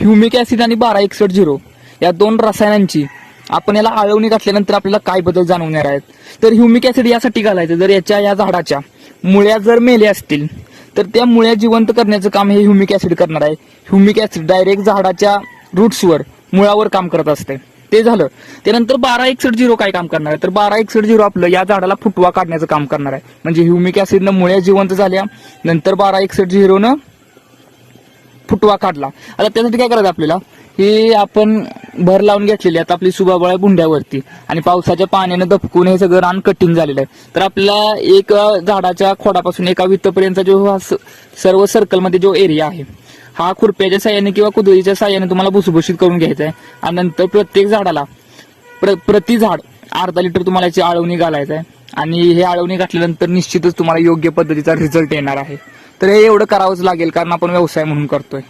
Humic acid आणि बारा एकसठ झिरो या दोन रसायनांची आपण याला आळवणी घातल्यानंतर आपल्याला काय बदल जाणवणार आहेत? तर ह्युमिक ऍसिड यासाठी घालायचं. जर याच्या या झाडाच्या मुळ्या जर मेल्या असतील तर त्या मुळ्या जिवंत करण्याचं काम हे ह्युमिक ऍसिड करणार आहे. ह्युमिक ऍसिड डायरेक्ट झाडाच्या रूट्सवर मुळावर काम करत असते. ते झालं. त्यानंतर बारा एकसठ झिरो काय काम करणार आहे? तर बारा एकसठ झिरो आपलं या झाडाला फुटवा काढण्याचं काम करणार आहे. म्हणजे ह्युमिक ऍसिडनं मुळ्या जिवंत झाल्या नंतर बारा एकसठ झिरोनं फुटवा काढला. आता त्यासाठी काय करायचं आपल्याला? हे आपण भर लावून घेतलेली आता आपली सुबाबळा बुंड्यावरती. आणि पावसाच्या पाण्यानं दपकून हे सगळं रान कटिंग झालेलं आहे. तर आपल्याला एक झाडाच्या खोडापासून एका वित्तपर्यंतचा जो हा स- सर्व सर्कलमध्ये जो एरिया आहे हा खुरप्याच्या साह्याने किंवा कुदळीच्या साह्याने तुम्हाला भुसभुशीत करून घ्यायचा आहे. आणि नंतर प्रत्येक झाडाला प्र प्रति झाड अर्धा लिटर तुम्हाला याची आळवणी घालायचं आहे. आणि हे आळवणी घातल्यानंतर निश्चितच तुम्हाला योग्य पद्धतीचा रिझल्ट येणार आहे. तर हे एवढं करावंच लागेल कारण आपण व्यवसाय म्हणून करतोय.